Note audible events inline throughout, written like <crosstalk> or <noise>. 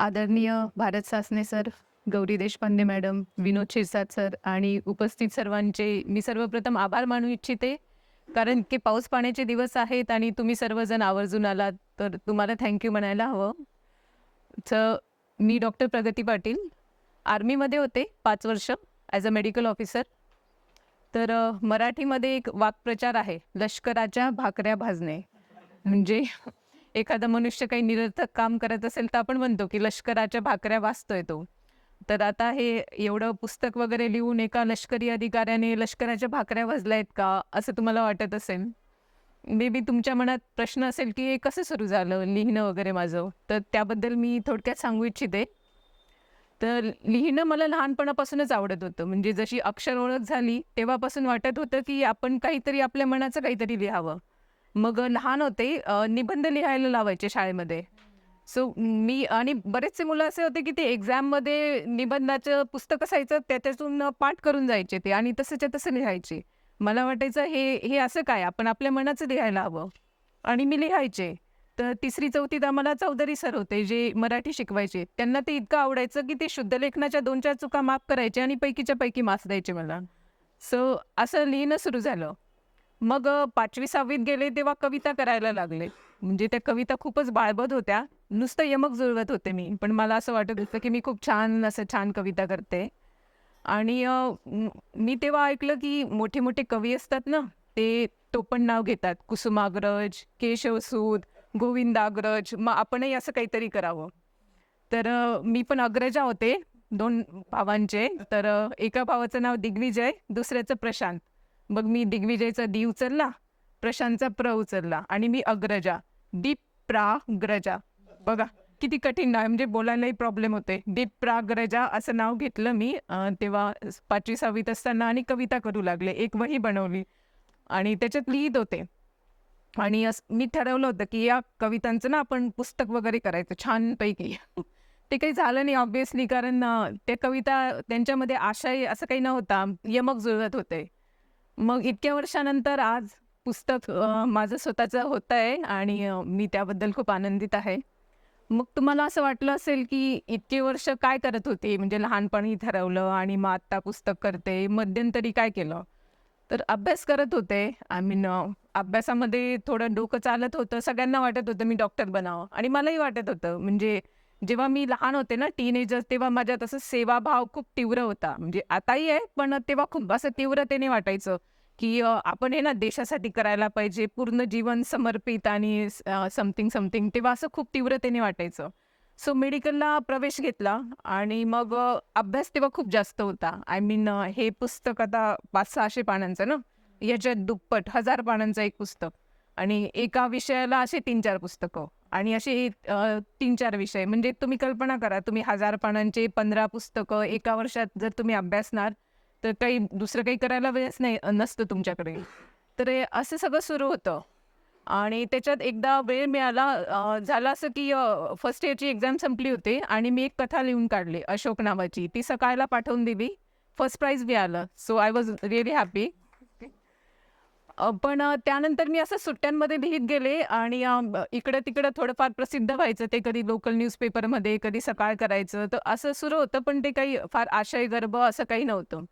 आदरणीय Bharat Sasane sir Gauri Deshpande madam Vinod Shirsat sir आणि उपस्थित सर्वांचे मी सर्वप्रथम आभार मानू इच्छिते. कारण की पाऊस पाण्याचे दिवस आहेत आणि तुम्ही सर्वजण आवर्जून आलात तर तुम्हाला थँक्यू म्हणायला हवं. तर मी डॉक्टर प्रगती पाटील. आर्मीमध्ये होते पाच वर्ष ॲज अ मेडिकल ऑफिसर तर मराठीमध्ये एक वाक्प्रचार आहे लष्कराच्या भाकऱ्या भाजणे. म्हणजे एखादा मनुष्य काही निरर्थक काम करत असेल तर आपण म्हणतो की लष्कराच्या भाकऱ्या वाचतोय तो. तर आता हे एवढं पुस्तक वगैरे लिहून एका लष्करी अधिकाऱ्याने लष्कराच्या भाकऱ्या वाजल्या आहेत का? असं तुम्हाला वाटत असेल? मे बी तुमच्या मनात प्रश्न असेल की हे कसं सुरू झालं लिहिणं वगैरे माझं? तर त्याबद्दल मी थोडक्यात सांगू इच्छिते. तर लिहिणं मला लहानपणापासूनच आवडत होतं. म्हणजे जशी अक्षर ओळख झाली तेव्हापासून वाटत होतं की आपण काहीतरी आपल्या मनाचं काहीतरी लिहावं. मग लहान होते निबंध लिहायला लावायचे शाळेमध्ये. सो मी आणि बरेचसे मुलं असे होते की ते एक्झाममध्ये निबंधाचं पुस्तक असायचं त्याच्यातून पाठ करून जायचे ते आणि तसंच्या तसं लिहायचे. मला वाटायचं हे हे असं काय? आपण आपल्या मनाचं लिहायला हवं. आणि मी लिहायचे. तर तिसरी चौथीत आम्हाला चौधरी सर होते जे मराठी शिकवायचे. त्यांना ते इतकं आवडायचं की ते शुद्धलेखनाच्या दोन चार चुका माफ करायचे आणि पैकीच्या पैकी मार्क्स द्यायचे मला. सो असं लिहिणं सुरू झालं. मग पाचवी सहावीत गेले तेव्हा कविता करायला लागले. म्हणजे त्या कविता खूपच बाळबद होत्या. नुसतं यमक जुळवत होते मी. पण मला असं वाटत होतं की मी खूप छान असं छान कविता करते. आणि मी तेव्हा ऐकलं की मोठे मोठे कवी असतात ना ते तो पण नाव घेतात. कुसुमाग्रज केशवसूद गोविंदाग्रज. मग आपणही असं काहीतरी करावं. तर मी पण अग्रजा होते दोन भावांचे. तर एका भावाचं नाव दिग्विजय दुसऱ्याचं प्रशांत. मग मी दिग्विजयचा दी उचलला प्रशांतचा प्र उचलला आणि मी अग्रजा दीप प्रा ग्रजा बघा किती कठीण नाव आहे म्हणजे बोलायलाही प्रॉब्लेम होते. दीप प्राग्रजा असं नाव घेतलं मी तेव्हा पाचवी सहावीत असताना आणि कविता करू लागले. एक वही बनवली आणि त्याच्यात लिहित होते. आणि असं मी ठरवलं होतं की या कवितांचं ना आपण पुस्तक वगैरे करायचं छानपैकी. ते काही झालं नाही ऑब्विसली कारण त्या कविता त्यांच्यामध्ये आशय असं काही नव्हता. यमक जुळत होते. मग इतक्या वर्षानंतर आज पुस्तक माझं स्वतःचं होत आहे आणि मी त्याबद्दल खूप आनंदित आहे. मग तुम्हाला असं वाटलं असेल की इतके वर्ष काय करत होते? म्हणजे लहानपणी ठरवलं आणि मग आत्ता पुस्तक करते मध्यंतरी काय केलं? तर अभ्यास करत होते. आय मीन अभ्यासामध्ये थोडं डोकं चालत होतं. सगळ्यांना वाटत होतं मी डॉक्टर बनावं आणि मलाही वाटत होतं. म्हणजे जेव्हा मी लहान होते ना टीनेजर तेव्हा माझ्या तसं सेवाभाव खूप तीव्र होता. म्हणजे आताही आहे पण तेव्हा खूप असं तीव्रतेने वाटायचं की आपण हे ना देशासाठी करायला पाहिजे पूर्ण जीवन समर्पित आणि समथिंग समथिंग तेव्हा असं खूप तीव्रतेने वाटायचं. सो मेडिकलला प्रवेश घेतला आणि मग अभ्यास तेव्हा खूप जास्त होता. आय मीन हे पुस्तक आता पाच सहाशे पानांचं ना याच्यात दुप्पट हजार पानांचं एक पुस्तक. आणि एका विषयाला असे तीन चार पुस्तकं. आणि असे तीन चार विषय. म्हणजे तुम्ही कल्पना करा तुम्ही हजार पानांचे पंधरा पुस्तकं एका वर्षात जर तुम्ही अभ्यासणार तर काही दुसरं काही करायला वेळच नाही नसतं तुमच्याकडे. तर असं सगळं सुरू होतं. आणि त्याच्यात एकदा वेळ मिळाला झाला झालं असं की फर्स्ट इयरची एक्झाम संपली होती आणि मी एक कथा लिहून काढली अशोक नावाची. ती सकाळला पाठवून दिली. फर्स्ट प्राईज मिळालं. So I was really happy पण त्यानंतर मी असं सुट्ट्यांमध्ये लिहित गेले आणि इकडं तिकडं थोडंफार प्रसिद्ध व्हायचं. ते कधी लोकल न्यूजपेपरमध्ये कधी सकाळ करायचं. तर असं सुरू होतं पण ते काही फार आशय गर्भ असं काही नव्हतं.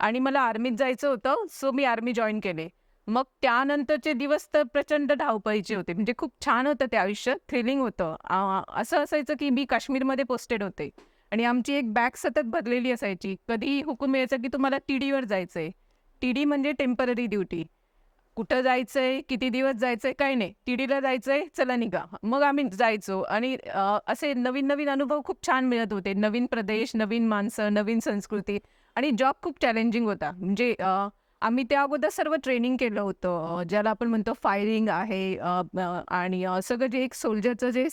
आणि मला आर्मीत जायचं होतं सो मी आर्मी जॉईन केले. मग त्यानंतरचे दिवस तर प्रचंड धावपळीचे होते. म्हणजे खूप छान होतं ते आयुष्य थ्रिलिंग होतं. असं असायचं की मी काश्मीरमध्ये पोस्टेड होते. आणि आमची एक बॅग सतत भरलेली असायची. कधी हुकूम यायचं की तुम्हाला टी डीवर जायचंय. टीडी म्हणजे टेंपररी ड्युटी कुठं जायचंय किती दिवस जायचंय काही नाही. टीडीला जायचंय चला निघा. मग आम्ही जायचो आणि असे नवीन नवीन अनुभव खूप छान मिळत होते. नवीन प्रदेश नवीन माणसं नवीन संस्कृती आणि जॉब खूप चॅलेंजिंग होता. म्हणजे आम्ही त्या अगोदर सर्व ट्रेनिंग केलं होतं. ज्याला आपण म्हणतो फायरिंग आहे आणि सगळं जे एक सोल्जरचं जे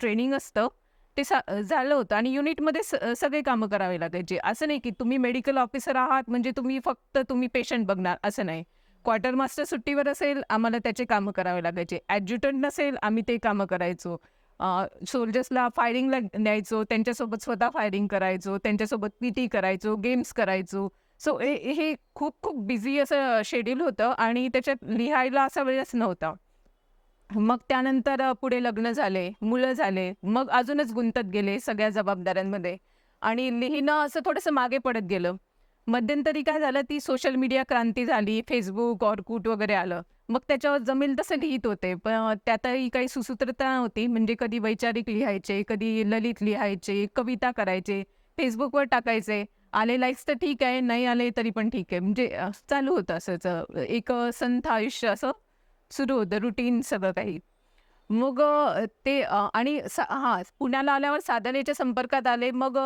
ट्रेनिंग असतं ते सा झालं होतं. आणि युनिटमध्ये सगळे कामं करावे लागायचे. असं नाही की तुम्ही मेडिकल ऑफिसर आहात म्हणजे तुम्ही फक्त तुम्ही पेशंट बघणार असं नाही. क्वार्टर मास्टर सुट्टीवर असेल आम्हाला त्याचे कामं करावे लागायचे ॲडज्युटंट नसेल आम्ही ते कामं करायचो सोल्जर्सला फायरिंगला न्यायचो त्यांच्यासोबत स्वतः फायरिंग करायचो त्यांच्यासोबत पी टी करायचो गेम्स करायचो सो हे हे खूप खूप बिझी असं शेड्यूल होतं आणि त्याच्यात लिहायला असा वेळच नव्हता मग त्यानंतर पुढे लग्न झाले, मुलं झाले. मग अजूनच गुंतत गेले सगळ्या जबाबदाऱ्यांमध्ये आणि लिहिणं असं थोडंसं मागे पडत गेलं. मध्यंतरी काय झालं, ती सोशल मीडिया क्रांती झाली. फेसबुक ऑरकूट वगैरे आलं. मग त्याच्यावर जमेल तसं लिहीत होते. पण त्यातही काही सुसूत्रता नव्हती. म्हणजे कधी वैचारिक लिहायचे, कधी ललित लिहायचे, कविता करायचे, फेसबुकवर टाकायचे. आले लाईक्स तर ठीक आहे, नाही आले तरी पण ठीक आहे. म्हणजे चालू होतं असंच एक संथ आयुष्य असं सुरू होतं रुटीन सगळं काही. मग ते आणि हां, पुण्याला आल्यावर साधनेच्या संपर्कात आले. मग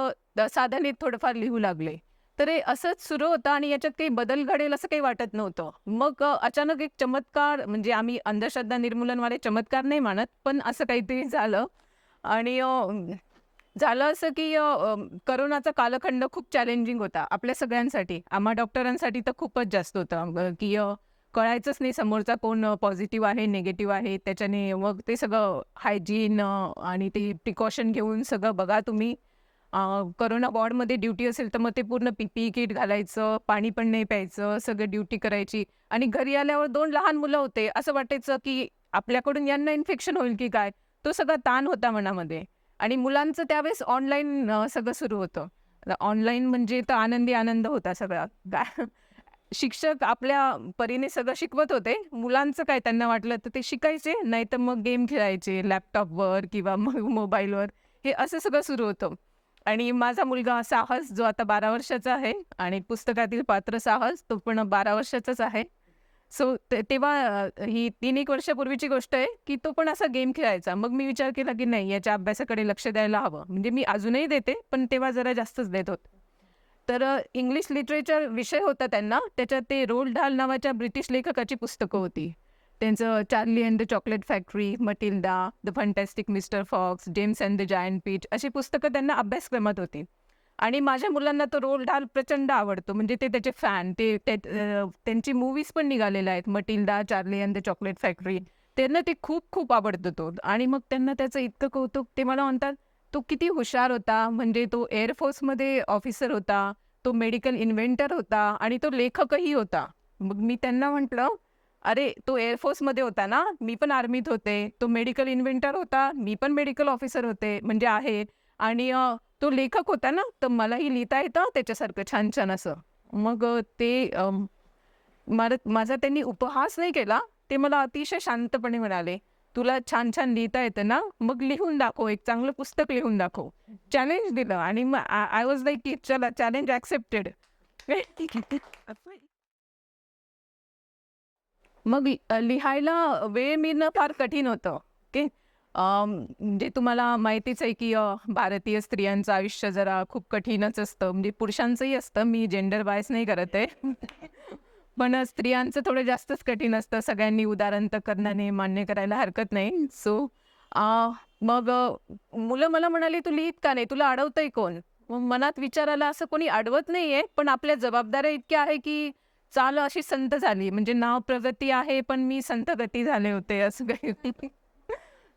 साधनेत थोडंफार लिहू लागले. तर हे असंच सुरू होतं आणि याच्यात काही बदल घडेल असं काही वाटत नव्हतं. मग अचानक एक चमत्कार म्हणजे आम्ही अंधश्रद्धा निर्मूलनवाले चमत्कार नाही मानत, पण असं काहीतरी <laughs> झालं आणि झालं असं की करोनाचा कालखंड खूप चॅलेंजिंग होता आपल्या सगळ्यांसाठी. आम्हा डॉक्टरांसाठी तर खूपच जास्त होतं की कळायचंच नाही समोरचा कोण पॉझिटिव्ह आहे, निगेटिव्ह आहे. त्याच्याने मग ते सगळं हायजीन आणि ते प्रिकॉशन घेऊन सगळं बघा तुम्ही. करोना कोरोना वॉर्डमध्ये ड्युटी असेल तर मग ते पूर्ण पी पी किट घालायचं, पाणी पण नाही प्यायचं, सगळं ड्युटी करायची आणि घरी आल्यावर दोन लहान मुलं होते. असं वाटायचं की आपल्याकडून यांना इन्फेक्शन होईल की काय? तो सगळा ताण होता मनामध्ये आणि मुलांचं त्यावेळेस ऑनलाईन सगळं सुरू होतं. ऑनलाईन म्हणजे तर आनंदी आनंद होता सगळा. काय शिक्षक आपल्या परीने सगळं शिकवत होते. मुलांचं काय त्यांना वाटलं तर ते शिकायचे, नाहीतर मग गेम खेळायचे लॅपटॉपवर किंवा मग मोबाईलवर. हे असं सगळं सुरू होतं. आणि माझा मुलगा साहस जो आता 12 वर्षाचा आहे आणि पुस्तकातील पात्र साहस तो पण 12 वर्षाचाच आहे. सो तेव्हा ही 3-1 वर्षापूर्वीची गोष्ट आहे, की तो पण असा गेम खेळायचा. मग मी विचार केला की नाही याच्या अभ्यासाकडे लक्ष द्यायला हवं. म्हणजे मी अजूनही देते, पण तेव्हा जरा जास्तच देत होते. तर इंग्लिश लिटरेचर विषय होता त्यांना. त्याच्यात ते रोल ढाल नावाच्या ब्रिटिश लेखकाची पुस्तकं होती. त्यांचं Charlie and the chocolate factory, Matilda, the fantastic Mister Fox, James and the giant peach अशी पुस्तकं त्यांना अभ्यासक्रमात होती. आणि माझ्या मुलांना तो रोल ढाल प्रचंड आवडतो. म्हणजे ते त्याचे फॅन. ते त्यांची मूव्हीज पण निघालेल्या आहेत. Matilda, Charlie and the chocolate factory. त्यांना ते खूप खूप आवडतं तो आणि मग त्यांना त्याचं इतकं कौतुक ते मला म्हणतात, "तो किती हुशार होता. म्हणजे तो एअरफोर्समध्ये ऑफिसर होता. तो मेडिकल इन्व्हेंटर होता आणि तो लेखकही होता." मग मी त्यांना म्हटलं, "अरे, तो एअर फोर्समध्ये होता ना? मी पण आर्मीत होते. तो मेडिकल इन्व्हेंटर होता. मी पण मेडिकल ऑफिसर होते म्हणजे आहे आणि तो लेखक होता ना, तर मलाही लिहिता येतं त्याच्यासारखं छान-छान असं." मग ते मला माझा त्यांनी उपहास नाही केला. ते मला अतिशय शांतपणे म्हणाले, "तुला छान-छान लिहिता येतं ना? मग लिहून दाखव. एक चांगलं पुस्तक लिहून दाखव." चॅलेंज दिलं आणि मग आय वॉज लाइक की चला चॅलेंज <laughs> <laughs> एक्सेप्टेड. मग लिहायला वेळ मिळणं फार कठीण होतं. ओके. म्हणजे तुम्हाला माहितीच आहे की भारतीय स्त्रियांचं आयुष्य जरा खूप कठीणच असतं. म्हणजे पुरुषांचंही असतं. मी जेंडर बायस नाही करत आहे. <laughs> पण स्त्रियांचं थोडं जास्तच कठीण असतं. सगळ्यांनी उदार अंतःकरणाने मान्य करायला हरकत नाही. सो मग मुलं मला म्हणाली, "तू लिहित का नाही? तुला अडवतंय कोण?" मनात विचारायला असं कोणी अडवत नाहीये, पण आपल्या जबाबदाऱ्या इतक्या आहे की चाल अशी संत झाली. म्हणजे नाव प्रगती आहे, पण मी संत गती झाले होते असं काही. <laughs>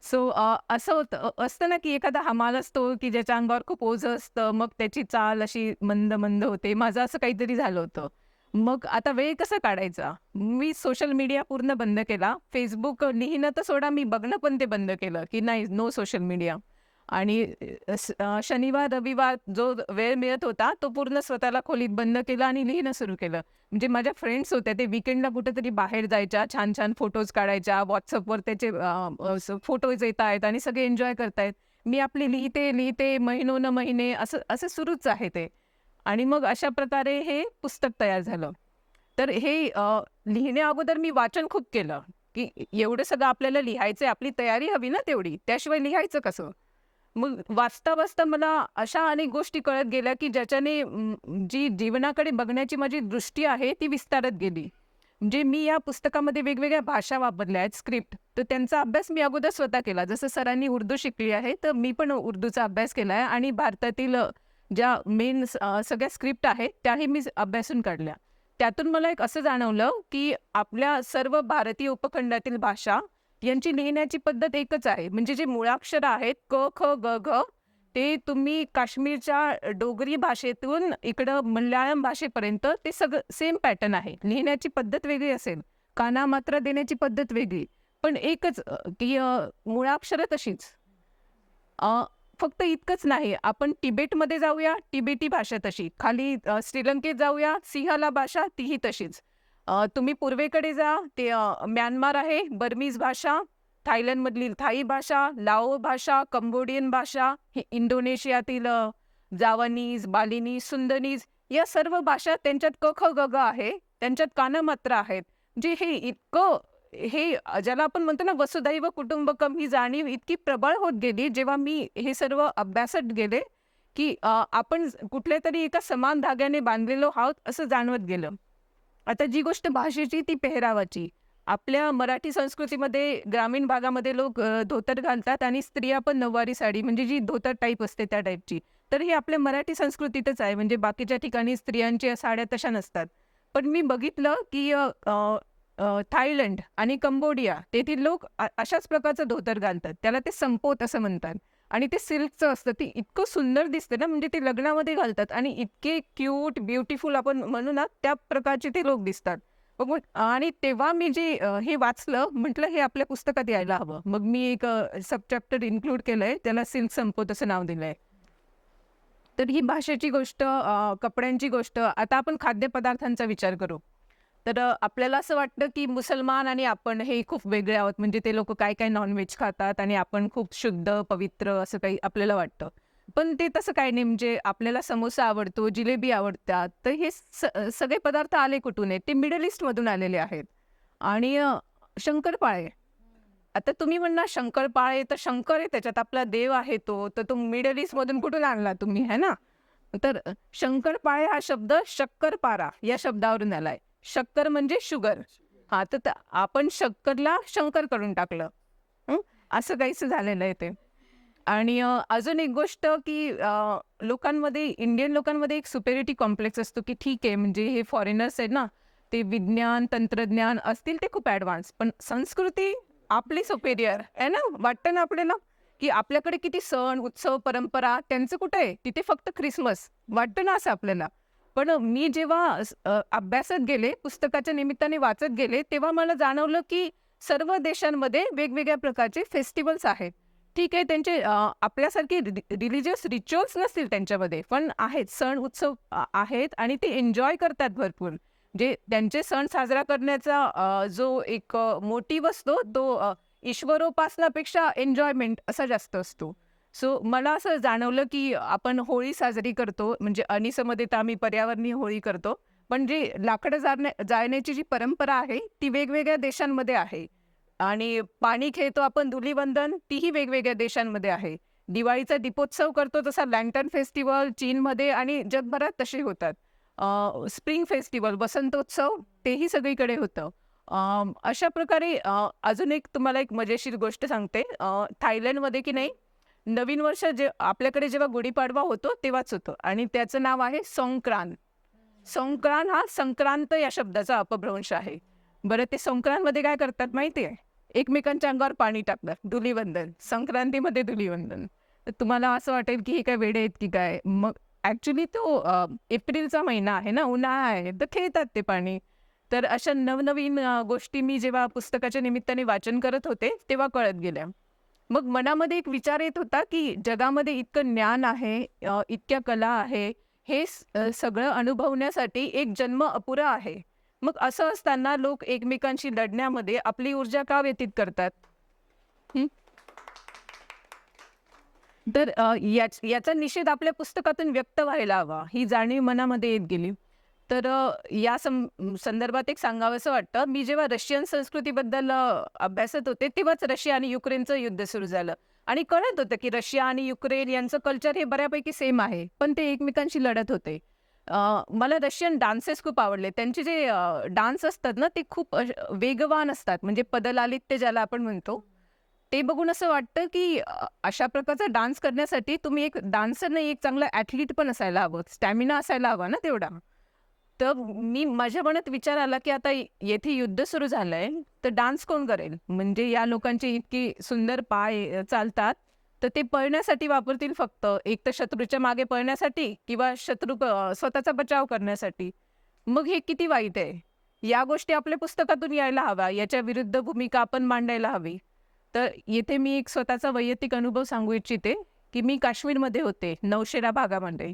सो असं होतं असतं ना की एखादा हमाल असतो की ज्याच्या अंगावर खूप ओझं असतं. मग त्याची चाल अशी मंद-मंद होते. माझं असं काहीतरी झालं होतं. मग आता वेळ कसा काढायचा? मी सोशल मीडिया पूर्ण बंद केला. फेसबुक लिहिणं तर सोडा, मी बघणं पण ते बंद केलं की नाही, नो सोशल मीडिया. आणि शनिवार, रविवार जो वेळ मिळत होता, तो पूर्ण स्वतःला खोलीत बंद केला आणि लिहिणं सुरू केलं. म्हणजे माझ्या फ्रेंड्स होत्या, ते विकेंडला कुठेतरी बाहेर जायच्या, छान-छान फोटोज काढायच्या. व्हॉट्सअपवर त्याचे फोटोज येत फोटोज येतायत आणि सगळे एन्जॉय करतायत. मी आपली लिहिते, लिहिते महिनो न महिने असं असं सुरूच आहे ते. आणि मग अशा प्रकारे हे पुस्तक तयार झालं. तर हे लिहिण्या लिहिण्याअगोदर मी वाचन खूप केलं, की एवढं सगळं आपल्याला लिहायचंय, आपली तयारी हवी ना तेवढी. त्याशिवाय लिहायचं कसं? मग वाचता-वाचता मला अशा अनेक गोष्टी कळत गेल्या, की ज्याच्याने जी जीवनाकडे बघण्याची माझी दृष्टी आहे, ती विस्तारत गेली. म्हणजे मी या पुस्तकामध्ये वेगवेगळ्या भाषा वापरल्या आहेत, स्क्रिप्ट. तर त्यांचा अभ्यास मी अगोदर स्वतः केला. जसं सरांनी उर्दू शिकली आहे, तर मी पण उर्दूचा अभ्यास केला आहे आणि भारतातील ज्या मेन सगळ्या स्क्रिप्ट आहेत, त्याही मी अभ्यासून काढल्या. त्यातून मला एक असं जाणवलं, की आपल्या सर्व भारतीय उपखंडातील भाषा यांची लिहिण्याची पद्धत एकच आहे. म्हणजे जे मुळाक्षर आहेत क, ख, ग, घ ते तुम्ही काश्मीरच्या डोगरी भाषेतून इकडं मल्याळम भाषेपर्यंत ते सगळं सेम पॅटर्न आहे. लिहिण्याची पद्धत वेगळी असेल, काना मात्रा देण्याची पद्धत वेगळी, पण एकच की मुळाक्षरं तशीच. फक्त इतकंच नाही. आपण तिबेटमध्ये जाऊया तिबेटी भाषा तशी. खाली श्रीलंकेत जाऊया सिंहाला भाषा तीही तशीच. तुम्ही पूर्वेकडे जा ते म्यानमार आहे बर्मीज भाषा थायलंडमधील थाई भाषा लाओ भाषा कंबोडियन भाषा हे इंडोनेशियातील जावानीज बालिनीज सुंदनीज या सर्व भाषा त्यांच्यात क ख ग ग आहे त्यांच्यात कानमात्र आहेत जे हे इतकं हे ज्याला आपण म्हणतो ना वसुधैव कुटुंबकम ही जाणीव इतकी प्रबळ होत गेली जेव्हा मी हे सर्व अभ्यासत गेले की आपण कुठल्या तरी एका समान धाग्याने बांधलेलो आहोत असं जाणवत गेलं. आता जी गोष्ट भाषेची ती पेहरावाची. आपल्या मराठी संस्कृतीमध्ये ग्रामीण भागामध्ये लोक धोतर घालतात आणि स्त्रिया पण नऊवारी साडी म्हणजे जी धोतर टाईप असते त्या टाईपची तर हे आपल्या मराठी संस्कृतीतच आहे. म्हणजे बाकीच्या ठिकाणी स्त्रियांच्या साड्या तशा नसतात. पण मी बघितलं की थायलंड आणि कंबोडिया तेथील लोक अशाच प्रकारचं धोतर घालतात. त्याला ते संपोत असं म्हणतात. आणि ते सिल्कचं असतं. ते इतकं सुंदर दिसतं ना म्हणजे ते लग्नामध्ये घालतात आणि इतके क्यूट ब्युटिफुल आपण म्हणू ना त्या प्रकारचे ते लोक दिसतात. मग आणि तेव्हा मी जे हे वाचलं म्हटलं हे आपल्या पुस्तकात यायला हवं. मग मी एक सब चॅप्टर इन्क्लूड केलंय त्याला सिल्क संपोत असं नाव दिलंय. तर ही भाषेची गोष्ट कपड्यांची गोष्ट आता आपण खाद्यपदार्थांचा विचार करू. तर आपल्याला असं वाटतं की मुसलमान आणि आपण हे खूप वेगळे आहोत. म्हणजे ते लोक काय काय नॉनव्हेज खातात आणि आपण खूप शुद्ध पवित्र असं काही आपल्याला वाटतं. पण ते तसं काय नाही. म्हणजे आपल्याला समोसा आवडतो जिलेबी आवडतात. तर हे सगळे पदार्थ आले कुठून आहेत? ते मिडल ईस्टमधून आलेले आहेत. आणि शंकरपाळे. आता तुम्ही म्हणणार शंकरपाळे तर शंकर आहे त्याच्यात. आपला देव आहे तो. तर तो मिडल ईस्टमधून कुठून आणला तुम्ही? है ना? तर शंकरपाळे हा शब्द शक्करपारा या शब्दावरून आलाय. शक्कर म्हणजे शुगर. हा तर आपण शक्करला शंकर करून टाकलं. असं काहीच झालेलं आहे ते. आणि अजून एक गोष्ट की लोकांमध्ये इंडियन लोकांमध्ये एक सुपेरिटी कॉम्प्लेक्स असतो की ठीक आहे म्हणजे हे फॉरेनर्स आहेत ना ते विज्ञान तंत्रज्ञान असतील ते खूप ॲडव्हान्स पण संस्कृती आपली सुपेरियर आहे ना? वाटतं ना आपल्याला की आपल्याकडे किती सण उत्सव परंपरा त्यांचं कुठं आहे? तिथे फक्त ख्रिसमस वाटतं ना असं आपल्याला? पण मी जेव्हा अभ्यासत अभ्यासात गेले पुस्तकाच्या निमित्ताने वाचत गेले तेव्हा मला जाणवलं की सर्व देशांमध्ये वेगवेगळ्या प्रकारचे फेस्टिवल्स आहेत. ठीक आहे त्यांचे आपल्यासारखे रिलिजियस रिच्युअल्स नसतील त्यांच्यामध्ये पण आहेत सण उत्सव आहेत आणि ते एन्जॉय करतात भरपूर. जे त्यांचे सण साजरा करण्याचा जो एक मोटिव्ह असतो तो ईश्वरोपासनापेक्षा एन्जॉयमेंट असा जास्त असतो. सो मला असं जाणवलं की आपण होळी साजरी करतो म्हणजे अनिसमध्ये तर आम्ही पर्यावरणीय होळी करतो पण जी लाकडं जाळण्या जाळण्याची जी परंपरा आहे ती वेगवेगळ्या देशांमध्ये आहे. आणि पाणी खेळतो आपण धुलीवंदन तीही वेगवेगळ्या देशांमध्ये आहे. दिवाळीचा दीपोत्सव करतो तसा लँटर्न फेस्टिवल चीनमध्ये आणि जगभरात तसे होतात. स्प्रिंग फेस्टिवल वसंतोत्सव तेही सगळीकडे होतं. अशा प्रकारे अजून एक तुम्हाला एक मजेशीर गोष्ट सांगते. थायलंडमध्ये की नाही नवीन वर्ष जे आपल्याकडे जेव्हा गुढीपाडवा होतो तेव्हाच होतं. आणि त्याचं नाव आहे संक्रांत. संक्रांत हा संक्रांत या शब्दाचा अपभ्रंश आहे. बरं ते संक्रांतमध्ये काय करतात माहिती आहे एकमेकांच्या अंगावर पाणी टाकतात. धुलीवंदन. संक्रांतीमध्ये धुलीवंदन. तर तुम्हाला असं वाटेल की हे काय वेडे आहेत की काय? मग ॲक्च्युली तो एप्रिलचा महिना आहे ना उन्हाळा आहे तर खेळतात ते पाणी. तर अशा नवनवीन गोष्टी मी जेव्हा पुस्तकाच्या निमित्ताने वाचन करत होते तेव्हा कळत गेल्या. मग मनामध्ये एक विचार येत होता की जगामध्ये इतकं ज्ञान आहे इतक्या कला आहे हे सगळं अनुभवण्यासाठी एक जन्म अपुरा आहे. मग असं असताना लोक एकमेकांशी लढण्यामध्ये आपली ऊर्जा का व्यतीत करतात? तर याच याचा निषेध आपल्या पुस्तकातून व्यक्त व्हायला हवा. ही जाणीव मनामध्ये येत गेली. तर या सं संदर्भात एक सांगावंसं वाटतं मी जेव्हा रशियन संस्कृतीबद्दल अभ्यासत होते तेव्हाच रशिया आणि युक्रेनचं युद्ध सुरू झालं. आणि कळत होतं की रशिया आणि युक्रेन यांचं कल्चर हे बऱ्यापैकी सेम आहे पण ते एकमेकांशी लढत होते. मला रशियन डान्सेस खूप आवडले. त्यांचे जे डान्स असतात ना ते खूप वेगवान असतात. म्हणजे पदलालित्य ज्याला आपण म्हणतो ते बघून असं वाटतं की अशा प्रकारचा डान्स करण्यासाठी तुम्ही एक डान्सर नाही एक चांगला ॲथलीट पण असायला हवं. स्टॅमिना असायला हवा ना तेवढा. तर मी माझ्या मनात विचार आला की आता येथे युद्ध सुरू झालंय तर डान्स कोण करेल? म्हणजे या लोकांची इतकी सुंदर पाय चालतात तर ते पळण्यासाठी वापरतील फक्त एक तर शत्रूच्या मागे पळण्यासाठी किंवा शत्रू स्वतःचा बचाव करण्यासाठी. मग हे किती वाईट आहे? या गोष्टी आपल्या पुस्तकातून यायला हव्या याच्या विरुद्ध भूमिका आपण मांडायला हवी. तर येथे मी एक स्वतःचा वैयक्तिक अनुभव सांगू इच्छिते की मी काश्मीरमध्ये होते नौशेरा भागामध्ये.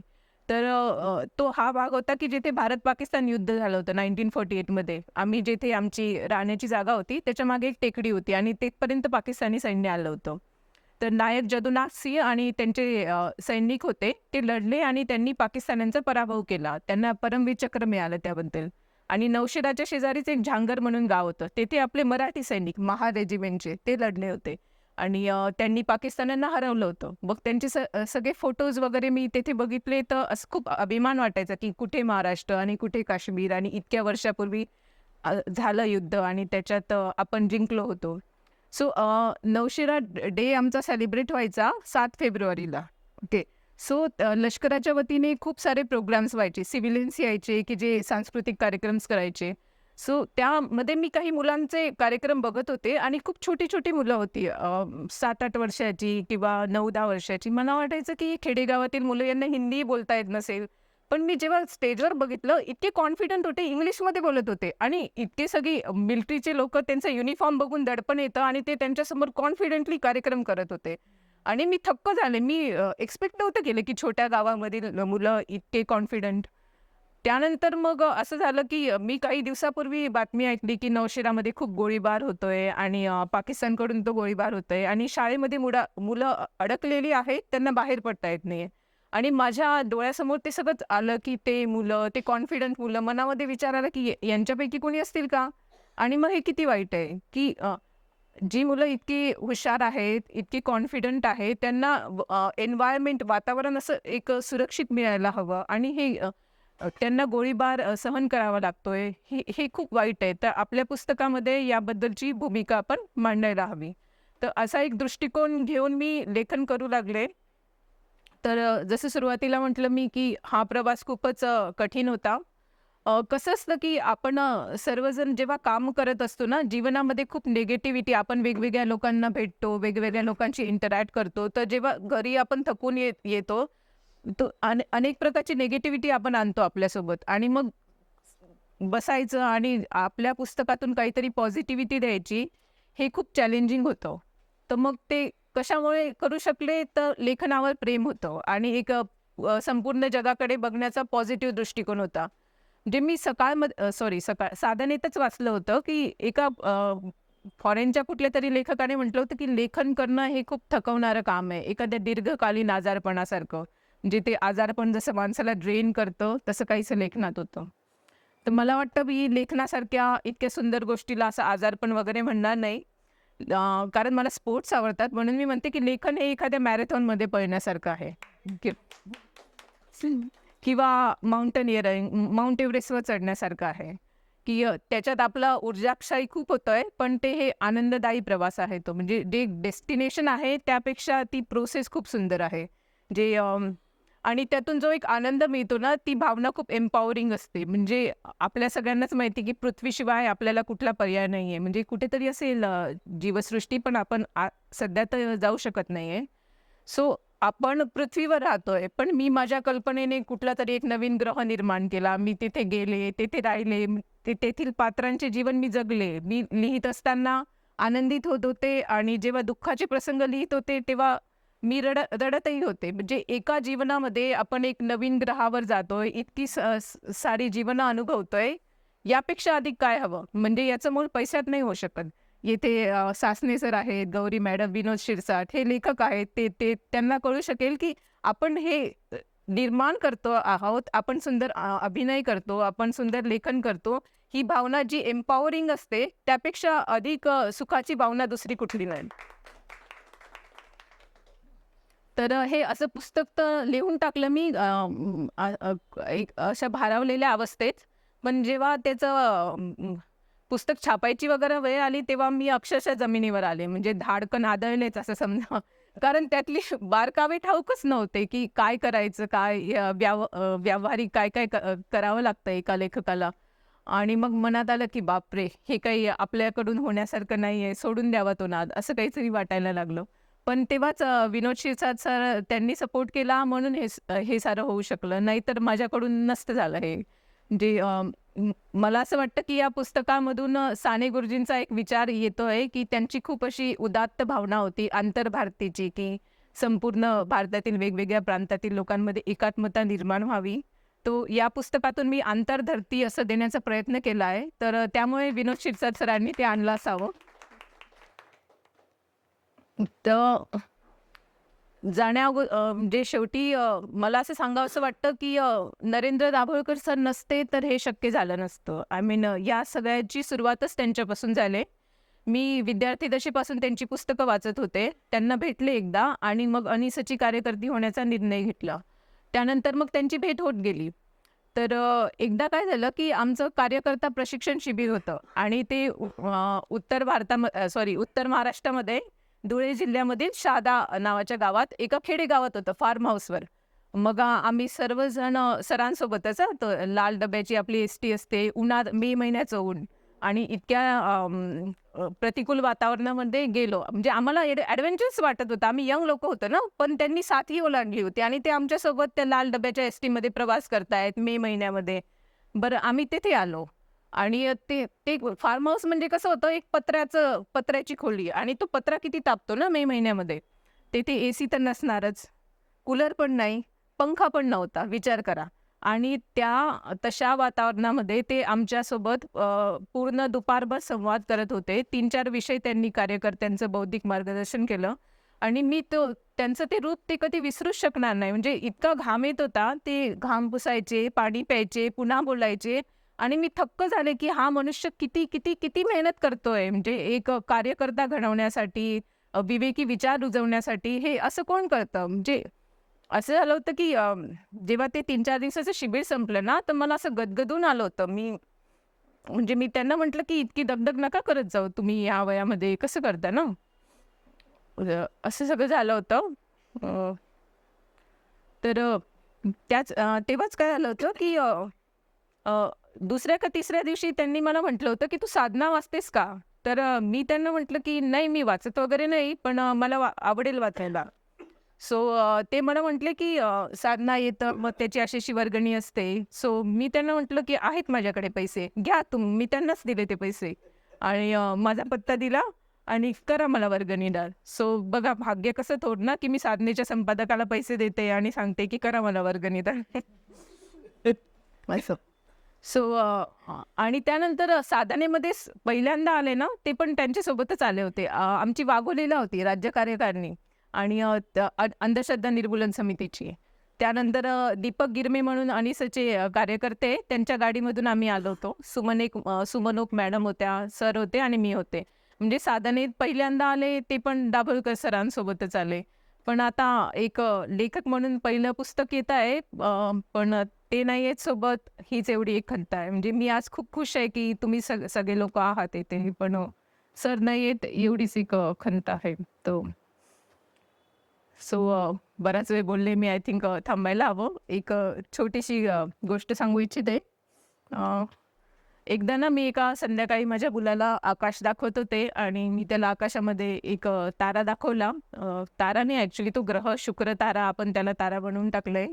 तर तो हा भाग होता की जिथे भारत पाकिस्तान युद्ध झालं होतं नाईन्टीन फोर्टी एटमध्ये आम्ही जिथे आमची राहण्याची जागा होती त्याच्यामागे एक टेकडी होती आणि तेथपर्यंत पाकिस्तानी सैन्य आलं होतं. तर नायक जदुनाथ सिंह आणि त्यांचे सैनिक होते ते लढले आणि त्यांनी पाकिस्तान्यांचा पराभव केला. त्यांना परमवीर चक्र मिळालं त्याबद्दल. आणि नौशेराच्या शेजारीच एक झांगर म्हणून गाव होतं. तेथे आपले मराठी सैनिक महा रेजिमेंटचे ते लढले होते. आणि त्यांनी पाकिस्तानांना हरवलं होतं. मग त्यांचे स सगळे फोटोज वगैरे मी तेथे बघितले तर असं खूप अभिमान वाटायचा की कुठे महाराष्ट्र आणि कुठे काश्मीर आणि इतक्या वर्षापूर्वी झालं युद्ध आणि त्याच्यात आपण जिंकलो होतो. सो नवशेरा डे आमचा सेलिब्रेट व्हायचा सात फेब्रुवारीला. ओके. सो लष्कराच्या वतीने खूप सारे प्रोग्राम्स व्हायचे. सिव्हिलियन्स यायचे की जे सांस्कृतिक कार्यक्रम्स करायचे. सो त्यामध्ये मी काही मुलांचे कार्यक्रम बघत होते आणि खूप छोटी छोटी मुलं होती. सात आठ वर्षाची किंवा नऊ दहा वर्षाची. मला वाटायचं की खेडेगावातील मुलं यांना हिंदी बोलता येत नसेल. पण मी जेव्हा स्टेजवर बघितलं इतके कॉन्फिडंट होते इंग्लिशमध्ये बोलत होते. आणि इतके सगळी मिलिटरीचे लोक त्यांचा युनिफॉर्म बघून दडपण येतं आणि ते त्यांच्यासमोर कॉन्फिडेंटली कार्यक्रम करत होते. आणि मी थक्क झाले. मी एक्सपेक्ट नव्हतं केलं की छोट्या गावामधील मुलं इतके कॉन्फिडंट त्यानंतर मग असं झालं की मी काही दिवसापूर्वी बातमी ऐकली की नौशेरामध्ये खूप गोळीबार होतोय आणि पाकिस्तानकडून तो गोळीबार होतोय आणि शाळेमध्ये मुला मुलं अडकलेली आहेत त्यांना बाहेर पडता येत नाही. आणि माझ्या डोळ्यासमोर ते सगळंच आलं की ते मुलं ते कॉन्फिडंट मुलं मनामध्ये विचार आला की यांच्यापैकी कोणी असतील का? आणि मग हे किती वाईट आहे की जी मुलं इतकी हुशार आहेत इतकी कॉन्फिडंट आहेत त्यांना एन्व्हायरमेंट वातावरण असं एक सुरक्षित मिळायला हवं आणि हे त्यांना गोळीबार सहन करावा लागतोय. हे हे खूप वाईट आहे. तर आपल्या पुस्तकामध्ये याबद्दलची भूमिका आपण मांडायला हवी. तर असा एक दृष्टिकोन घेऊन मी लेखन करू लागले. तर जसं सुरुवातीला म्हटलं मी की हा प्रवास खूपच कठीण होता. कसं असतं की आपण सर्वजण जेव्हा काम करत असतो ना जीवनामध्ये खूप निगेटिव्हिटी आपण वेगवेगळ्या लोकांना भेटतो वेगवेगळ्या लोकांशी इंटरॅक्ट करतो. तर जेव्हा घरी आपण थकून येत येतो तो अने अनेक प्रकारची निगेटिव्हिटी आपण आणतो आपल्यासोबत. आणि मग बसायचं आणि आपल्या पुस्तकातून काहीतरी पॉझिटिव्हिटी द्यायची हे खूप चॅलेंजिंग होतं. तर मग ते कशामुळे करू शकले तर लेखनावर प्रेम होतं. आणि एक संपूर्ण जगाकडे बघण्याचा पॉझिटिव्ह दृष्टिकोन होता. जे मी सकाळमध्ये सॉरी सकाळ साधनेतच वाचलं होतं की एका फॉरेनच्या कुठल्या तरी लेखकाने म्हटलं होतं की लेखन करणं हे खूप थकवणारं काम आहे. एखाद्या दीर्घकालीन आजारपणासारखं. म्हणजे ते आजारपण जसं माणसाला ड्रेन करतं तसं काहीसं लेखनात होतं. तर मला वाटतं मी लेखनासारख्या इतक्या सुंदर गोष्टीला असं आजारपण वगैरे म्हणणार नाही. कारण मला स्पोर्ट्स आवडतात. म्हणून मी म्हणते की लेखन हे एखाद्या मॅरेथॉनमध्ये पळण्यासारखं आहे. किंवा माउंटनिअरिंग माउंट एव्हरेस्टवर चढण्यासारखं आहे. की त्याच्यात आपला ऊर्जाक्षाही खूप होतोय पण ते हे आनंददायी प्रवास आहे तो. म्हणजे जे डेस्टिनेशन आहे त्यापेक्षा ती प्रोसेस खूप सुंदर आहे. जे आणि त्यातून जो एक आनंद मिळतो ना ती भावना खूप एम्पॉवरिंग असते. म्हणजे आपल्या सगळ्यांनाच माहिती की पृथ्वीशिवाय आपल्याला कुठला पर्याय नाही आहे म्हणजे कुठेतरी असेल जीवसृष्टी पण आपण सध्या तर जाऊ शकत नाही आहे सो आपण पृथ्वीवर राहतोय पण मी माझ्या कल्पनेने कुठला तरी एक नवीन ग्रह निर्माण केला. मी तिथे गेले तेथे राहिले ते तेथील पात्रांचे जीवन मी जगले. मी लिहित असताना आनंदित होत होते आणि जेव्हा दुःखाचे प्रसंग लिहित होते तेव्हा मी रड रडतही होते. म्हणजे एका जीवनामध्ये आपण एक नवीन ग्रहावर जातोय इतकी स- सारी जीवनं अनुभवतोय यापेक्षा अधिक काय हवं? म्हणजे याचं मूळ पैशात नाही होऊ शकत. येथे सासने सर आहेत गौरी मॅडम विनोद शिरसाट हे लेखक आहेत ते ते त्यांना कळू शकेल की आपण हे निर्माण करतो आहोत आपण सुंदर अभिनय करतो आपण सुंदर लेखन करतो ही भावना जी एम्पॉवरिंग असते त्यापेक्षा अधिक सुखाची भावना दुसरी कुठली नाही. तर हे असं पुस्तक तर लिहून टाकलं मी एक अशा भारावलेल्या अवस्थेत. पण जेव्हा त्याचं पुस्तक छापायची वगैरे वेळ आली तेव्हा मी अक्षरशः जमिनीवर आले. म्हणजे धाडकन आदळलेच असं समजा. कारण त्यातली बारकावे ठाऊकच नव्हते की काय करायचं काय व्याव व्यावहारिक काय काय करावं लागतं एका लेखकाला. आणि मग मनात आलं की बापरे हे काही आपल्याकडून होण्यासारखं नाही आहे सोडून द्यावा तो नाद असं काहीतरी वाटायला लागलं. पण तेव्हाच विनोद शिरसाट सर त्यांनी सपोर्ट केला म्हणून हे हे सारं होऊ शकलं. नाहीतर माझ्याकडून नसतं झालं हे. म्हणजे मला असं वाटतं की या पुस्तकामधून साने गुरुजींचा एक विचार येतोय की त्यांची खूप अशी उदात्त भावना होती आंतरभारतीची की संपूर्ण भारतातील वेगवेगळ्या प्रांतातील लोकांमध्ये एकात्मता निर्माण व्हावी. तो या पुस्तकातून मी आंतरधर्ती असं देण्याचा प्रयत्न केला आहे तर त्यामुळे विनोद शिरसाट सरांनी ते आणलं असावं. तर जाण्या अगो म्हणजे शेवटी मला असं सांगावं असं वाटतं की नरेंद्र दाभोळकर सर नसते तर हे शक्य झालं नसतं. आय मीन या सगळ्याची सुरुवातच त्यांच्यापासून झाले. मी विद्यार्थी दशेपासून त्यांची पुस्तकं वाचत होते. त्यांना भेटले एकदा आणि मग अनिसची कार्यकर्ती होण्याचा निर्णय घेतला. त्यानंतर मग त्यांची भेट होत गेली. तर एकदा काय झालं की आमचं कार्यकर्ता प्रशिक्षण शिबिर होतं आणि ते उत्तर भारतामध्ये सॉरी उत्तर महाराष्ट्रामध्ये धुळे जिल्ह्यामधील शादा नावाच्या गावात एका खेडेगावात होतं फार्म हाऊसवर मग आम्ही सर्वजण सरांसोबतच लाल डब्याची आपली एस टी असते उन्हात मे महिन्याचं ऊन आणि इतक्या प्रतिकूल वातावरणामध्ये गेलो. म्हणजे आम्हाला ॲडव्हेंचर्स वाटत होतं. आम्ही यंग लोक होतो ना पण त्यांनी साथही ओलांडली होती आणि ते आमच्यासोबत त्या लाल डब्याच्या एस टीमध्ये प्रवास करतायत मे महिन्यामध्ये. बरं आम्ही तिथे आलो. आणि ते ते फार्म हाऊस म्हणजे कसं होतं एक पत्र्याचं पत्र्याची खोली आणि तो पत्रा किती तापतो ना मे महिन्यामध्ये? तेथे ए सी तर नसणारच. कूलर पण नाही पंखा पण नव्हता विचार करा. आणि त्या तशा वातावरणामध्ये ते आमच्यासोबत पूर्ण दुपारभर संवाद करत होते. तीन चार विषय त्यांनी कार्यकर्त्यांचं बौद्धिक मार्गदर्शन केलं. आणि मी तो त्यांचं ते रूप ते कधी विसरूच शकणार नाही. म्हणजे इतका घाम येत होता ते घाम पुसायचे पाणी प्यायचे पुन्हा बोलायचे. आणि मी थक्क झाले की हा मनुष्य किती किती किती मेहनत करतोय. म्हणजे एक कार्यकर्ता घडवण्यासाठी विवेकी विचार रुजवण्यासाठी हे असं कोण करतं? म्हणजे असं झालं होतं की जेव्हा ते तीन चार दिवसाचं शिबिर संपलं ना तर मला असं गदगदून आलं होतं. मी म्हणजे मी त्यांना म्हटलं की इतकी दगदग नका करत जाऊ तुम्ही या वयामध्ये कसं करता ना? असं सगळं झालं होतं. तर त्याच तेव्हाच काय झालं होतं की दुसऱ्या का तिसऱ्या दिवशी त्यांनी मला म्हटलं होतं की तू साधना वाचतेस का? तर मी त्यांना म्हटलं की नाही मी वाचत वगैरे नाही पण मला वा आवडेल वाचायला. सो ते मला म्हटले की साधना येतं मग त्याची अशी अशी वर्गणी असते. सो मी त्यांना म्हटलं की आहेत माझ्याकडे पैसे. घ्या तुम मी त्यांनाच दिले ते पैसे. आणि माझा पत्ता दिला आणि करा मला वर्गणीदार सो बघा भाग्य कसं थोड ना की मी साधनेच्या संपादकाला पैसे देते आणि सांगते की करा मला वर्गणीदार <laughs> असं. सो आणि त्यानंतर साधनेमध्ये पहिल्यांदा आले ना ते पण त्यांच्यासोबतच आले होते. आमची वाघोलीला होती राज्य कार्यकारिणी आणि अंधश्रद्धा निर्मूलन समितीची. त्यानंतर दीपक गिरमे म्हणून अनिसचे कार्यकर्ते त्यांच्या गाडीमधून आम्ही आलो होतो. सुमन एक सुमनोक मॅडम होत्या सर होते आणि मी होते. म्हणजे साधनेत पहिल्यांदा आले ते पण दाभोलकर सरांसोबतच आले. पण आता एक लेखक म्हणून पहिलं पुस्तक येत आहे पण ते नाही आहेत सोबत हीच एवढी एक खंत आहे. म्हणजे मी आज खूप खुश आहे की तुम्ही सग सगळे लोक आहात येते पण सर नाही आहेत एवढीच एक खंत आहे. तो सो बराच वेळ बोलले मी आय थिंक थांबायला हवं. एक छोटीशी गोष्ट सांगू इच्छिते. एकदा ना मी एका संध्याकाळी माझ्या मुलाला आकाश दाखवत होते आणि मी त्याला आकाशामध्ये एक तारा दाखवला. तारा नाही ॲक्च्युली तो ग्रह शुक्र तारा आपण त्याला तारा बनवून टाकलंय.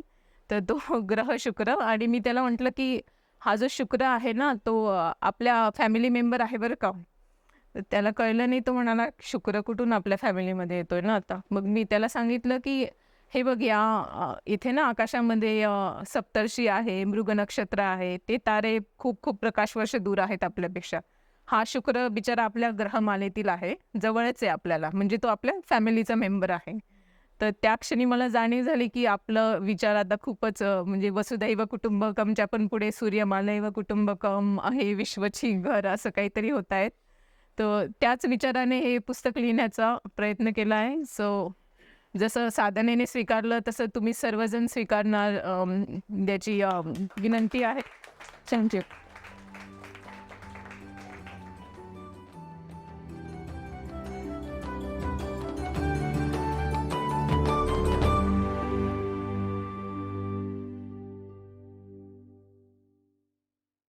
तर तो <laughs> ग्रह शुक्र आणि मी त्याला म्हटलं की हा जो शुक्र आहे ना तो आपल्या फॅमिली मेंबर आहे बरं का. तर त्याला कळलं नाही तो म्हणाला शुक्र कुठून आपल्या फॅमिलीमध्ये येतोय ना आता? मग मी त्याला सांगितलं की हे बघ या इथे ना आकाशामध्ये सप्तर्षी आहे मृग नक्षत्र आहे ते तारे खूप खूप प्रकाश वर्ष दूर आहेत आपल्यापेक्षा. हा शुक्र बिचारा आपल्या ग्रहमालेतील आहे जवळच आहे आपल्याला म्हणजे तो आपल्या फॅमिलीचा मेंबर आहे. तर त्या क्षणी मला जाणीव झाली की आपलं विचार आता खूपच म्हणजे वसुदैव कुटुंबकमच्या पण पुढे सूर्यमालैव कुटुंबकम आहे विश्वची घर असं काहीतरी होत आहेत तर त्याच विचाराने हे पुस्तक लिहिण्याचा प्रयत्न केला आहे. सो जसं साधनेने स्वीकारलं तसं तुम्ही सर्वजण स्वीकारणार याची विनंती आहे. थँक्यू.